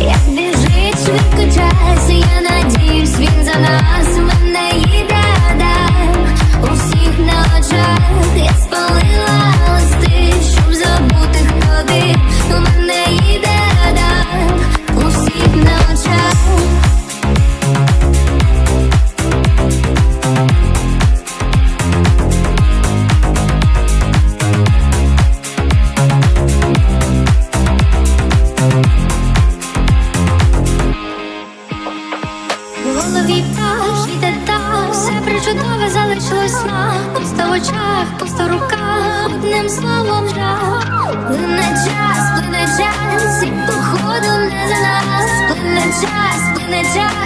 Як біжить швидко час, я надіюсь, він за все причудове залишилось на Пусто в очах, пусто руках, одним словом жах. Плине час, плине час, і походу не за нас. Плине час, плине час,